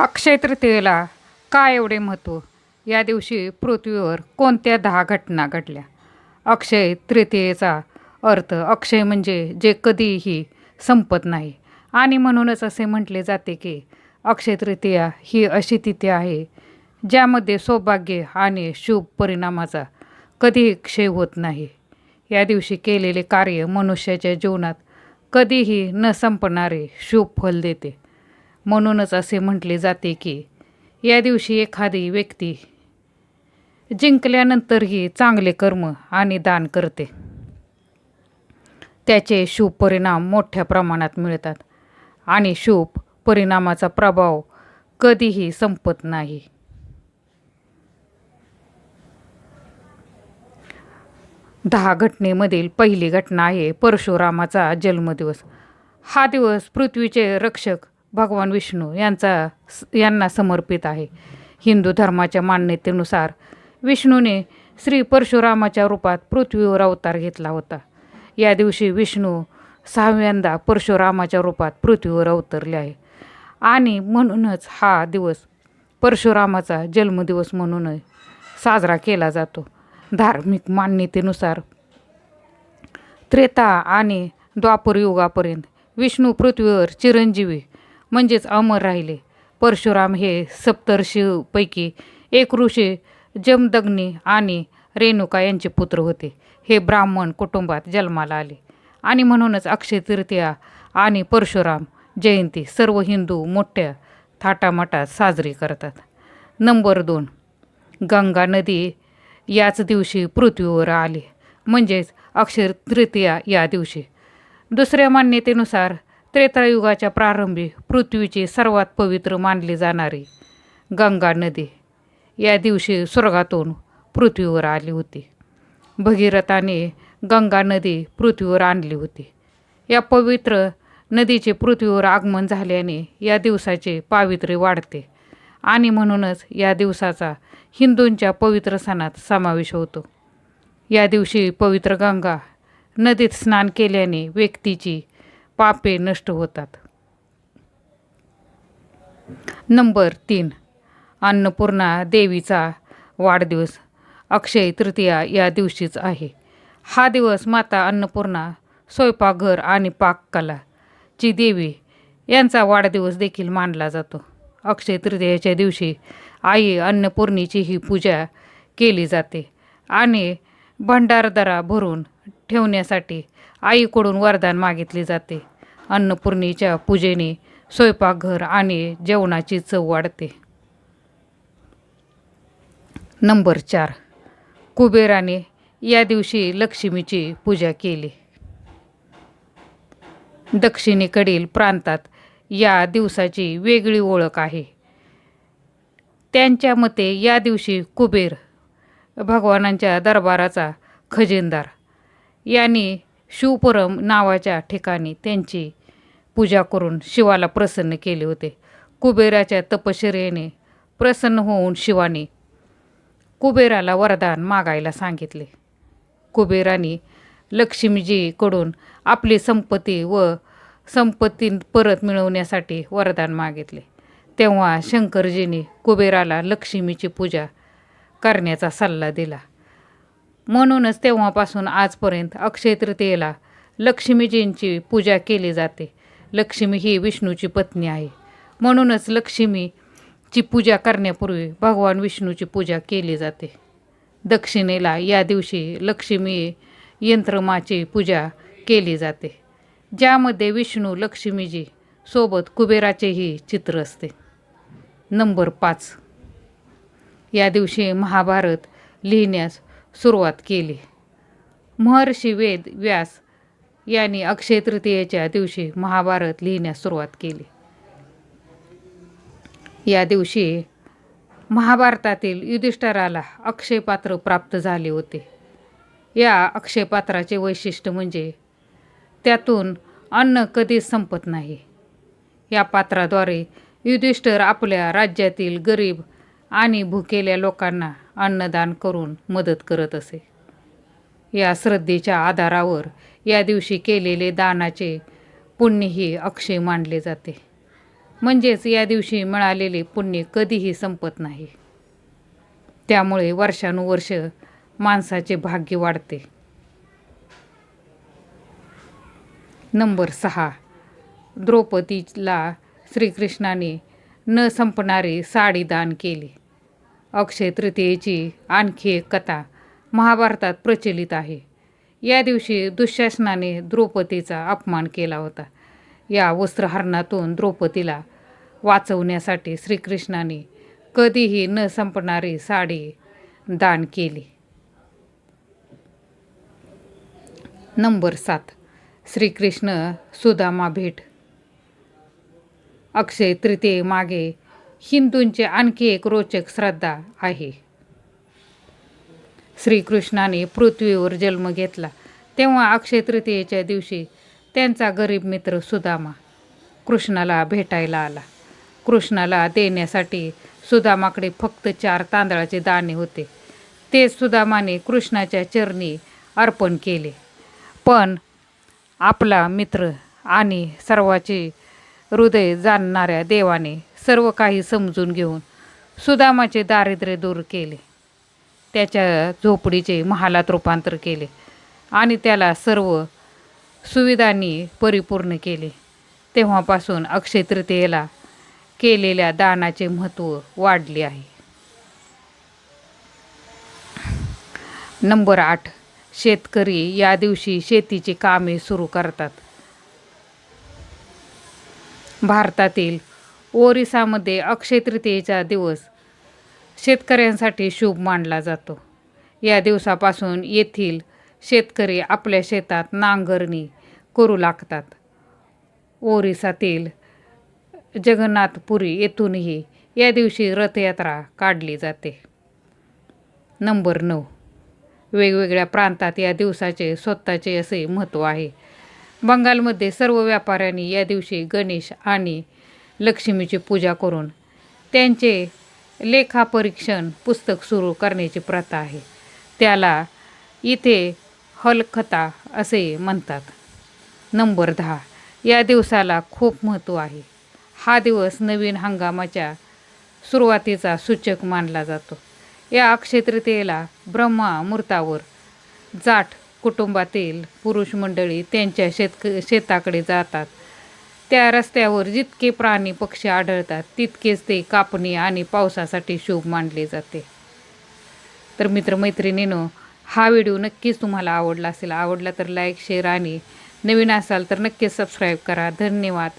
अक्षय तृतीयेला काय एवढे महत्त्व या दिवशी पृथ्वीवर कोणत्या दहा घटना घडल्या? अक्षय तृतीयेचा अर्थ अक्षय म्हणजे जे कधीही संपत नाही. आणि म्हणूनच असे म्हटले जाते की अक्षय तृतीया ही अशी तिथी आहे ज्यामध्ये सौभाग्य आणि शुभ परिणामाचा कधीही क्षय होत नाही. या दिवशी केलेले कार्य मनुष्याच्या जीवनात कधीही न संपणारे शुभ फल देते. म्हणूनच असे म्हटले जाते की या दिवशी एखादी व्यक्ती जिंकल्यानंतरही चांगले कर्म आणि दान करते. त्याचे शुभ परिणाम मोठ्या प्रमाणात मिळतात आणि शुभ परिणामाचा प्रभाव कधीही संपत नाही. दहा घटनेमधील पहिली घटना आहे परशुरामाचा जन्मदिवस. हा दिवस पृथ्वीचे रक्षक भगवान विष्णू यांचा यांना समर्पित आहे. हिंदू धर्माच्या मान्यतेनुसार विष्णूने श्री परशुरामाच्या रूपात पृथ्वीवर अवतार घेतला होता. या दिवशी विष्णू सहाव्यांदा परशुरामाच्या रूपात पृथ्वीवर अवतरले आहे. आणि म्हणूनच हा दिवस परशुरामाचा जन्मदिवस म्हणून साजरा केला जातो. धार्मिक मान्यतेनुसार त्रेता आणि द्वापर युगापर्यंत विष्णू पृथ्वीवर चिरंजीवी म्हणजेच अमर राहिले. परशुराम हे सप्तर्षीपैकी एक ऋषी जमदग्नी आणि रेणुका यांचे पुत्र होते. हे ब्राह्मण कुटुंबात जन्माला आले. आणि म्हणूनच अक्षय तृतीया आणि परशुराम जयंती सर्व हिंदू मोठ्या थाटामाटात साजरी करतात. नंबर दोन गंगा नदी याच दिवशी पृथ्वीवर आली. म्हणजेच अक्षय तृतीया या दिवशी. दुसऱ्या मान्यतेनुसार त्रेतायुगाच्या प्रारंभी पृथ्वीची सर्वात पवित्र मानली जाणारी गंगा नदी. या दिवशी स्वर्गातून पृथ्वीवर आली होती. भगीरथाने गंगा नदी पृथ्वीवर आणली होती. या पवित्र नदीचे पृथ्वीवर आगमन झाल्याने या दिवसाचे पावित्र्य वाढते आणि म्हणूनच या दिवसाचा हिंदूंच्या पवित्र सणात समावेश होतो. या दिवशी पवित्र गंगा नदीत स्नान केल्याने व्यक्तीची पापे नष्ट होतात. नंबर तीन. अन्नपूर्णा देवीचा वाढदिवस. अक्षय तृतीया या दिवशीच आहे. हा दिवस माता अन्नपूर्णा स्वयंपाकघर आणि पाककला ची देवी यांचा वाढदिवस देखील मानला जातो. अक्षय तृतीयाच्या दिवशी आई अन्नपूर्णीची ही पूजा केली जाते आणि भंडारदरा भरून ठेवण्यासाठी आईकडून वरदान मागितले जाते. अन्नपूर्णीच्या पूजेने स्वयंपाकघर आणि जेवणाची चव वाढते. नंबर चार. कुबेराने या दिवशी लक्ष्मीची पूजा केली. दक्षिणेकडील प्रांतात या दिवसाची वेगळी ओळख आहे. त्यांच्या मते या दिवशी कुबेर भगवानांच्या दरबाराचा खजिनदार. यांनी शिवपुरम नावाच्या ठिकाणी त्यांची पूजा करून शिवाला प्रसन्न केले होते. कुबेराच्या तपश्चर्येने प्रसन्न होऊन शिवाने कुबेराला वरदान मागायला सांगितले. कुबेराने लक्ष्मीजीकडून आपली संपत्ती व संपत्ती परत मिळवण्यासाठी वरदान मागितले. तेव्हा शंकरजीने कुबेराला लक्ष्मीची पूजा करण्याचा सल्ला दिला. म्हणूनच तेव्हापासून आजपर्यंत अक्षय तृतीयेला लक्ष्मीजींची पूजा केली जाते. लक्ष्मी ही विष्णूची पत्नी आहे. म्हणूनच लक्ष्मीची पूजा करण्यापूर्वी भगवान विष्णूची पूजा केली जाते. दक्षिणेला या दिवशी लक्ष्मी यंत्रमाची पूजा केली जाते ज्यामध्ये विष्णू लक्ष्मीजी सोबत कुबेराचेही चित्र असते. नंबर पाच. या दिवशी महाभारत लिहिण्यास सुरुवात केली. महर्षी वेद व्यास यांनी अक्षय तृतीयेच्या दिवशी महाभारत लिहिण्यास सुरुवात केली. या दिवशी महाभारतातील युधिष्ठराला अक्षयपात्र प्राप्त झाले होते. या अक्षयपात्राचे वैशिष्ट्य म्हणजे त्यातून अन्न कधीच संपत नाही. या पात्राद्वारे युधिष्ठर आपल्या राज्यातील गरीब आणि भुकेल्या लोकांना अन्नदान करून मदत करत असे. या श्रद्धेच्या आधारावर या दिवशी केलेले दानाचे पुण्यही अक्षय मानले जाते. म्हणजेच या दिवशी मिळालेले पुण्य कधीही संपत नाही. त्यामुळे वर्षानुवर्ष माणसाचे भाग्य वाढते. नंबर सहा. द्रौपदीला श्रीकृष्णाने न संपणारी साडी दान केली. अक्षय तृतीयेची आणखी एक कथा महाभारतात प्रचलित आहे. या दिवशी दुःशासनाने द्रौपदीचा अपमान केला होता. या वस्त्रहरणातून द्रौपदीला वाचवण्यासाठी श्रीकृष्णाने कधीही न संपणारी साडी दान केली. नंबर सात. श्रीकृष्ण सुदामा भेट. अक्षय तृतीये मागे हिंदूंचे आणखी एक रोचक श्रद्धा आहे. श्रीकृष्णाने पृथ्वीवर जन्म घेतला. तेव्हा अक्षय तृतीयेच्या दिवशी त्यांचा गरीब मित्र सुदामा कृष्णाला भेटायला आला. कृष्णाला देण्यासाठी सुदामाकडे फक्त चार तांदळाचे दाणे होते. ते सुदामाने कृष्णाच्या चरणी अर्पण केले. पण आपला मित्र आणि सर्वाचे हृदय जाणणाऱ्या देवाने सर्व काही समजून घेऊन सुदामाचे दारिद्र्य दूर केले. त्याच्या झोपडीचे महालात रूपांतर केले आणि त्याला सर्व सुविधांनी परिपूर्ण केले. तेव्हापासून अक्षय तृतीयेला केलेल्या दानाचे महत्त्व वाढले आहे. नंबर आठ. शेतकरी या दिवशी शेतीची कामे सुरू करतात. भारतातील ओरिसामध्ये अक्षय तृतीयेचा दिवस शेतकऱ्यांसाठी शुभ मानला जातो. या दिवसापासून येथील शेतकरी आपल्या शेतात नांगरणी करू लागतात. ओरिसातील जगन्नाथपुरी येथूनही या दिवशी रथयात्रा काढली जाते. नंबर नऊ. वेगवेगळ्या प्रांतात या दिवसाचे स्वतःचे असे महत्त्व आहे. बंगालमध्ये सर्व व्यापाऱ्यांनी या दिवशी गणेश आणि लक्ष्मीची पूजा करून त्यांचे लेखापरीक्षण पुस्तक सुरू करण्याची प्रथा आहे. त्याला इथे हलखता असे म्हणतात. नंबर दहा. या दिवसाला खूप महत्त्व आहे. हा दिवस नवीन हंगामाच्या सुरुवातीचा सूचक मानला जातो. या अक्षयतृतीयेला ब्रह्मा मूर्तावर जाट कुटुंबातील पुरुष मंडळी त्यांच्या शेतक शेताकडे जातात. त्या रस्त्यावर जितके प्राणी पक्षी आढळतात तितकेच ते कापणी आणि पावसासाठी शुभ मानले जाते. तर मित्रमैत्रिणीनो हा व्हिडिओ नक्कीच तुम्हाला आवडला असेल आवडला तर लाईक शेअर आणि नवीन असाल तर नक्कीच सबस्क्राईब करा. धन्यवाद.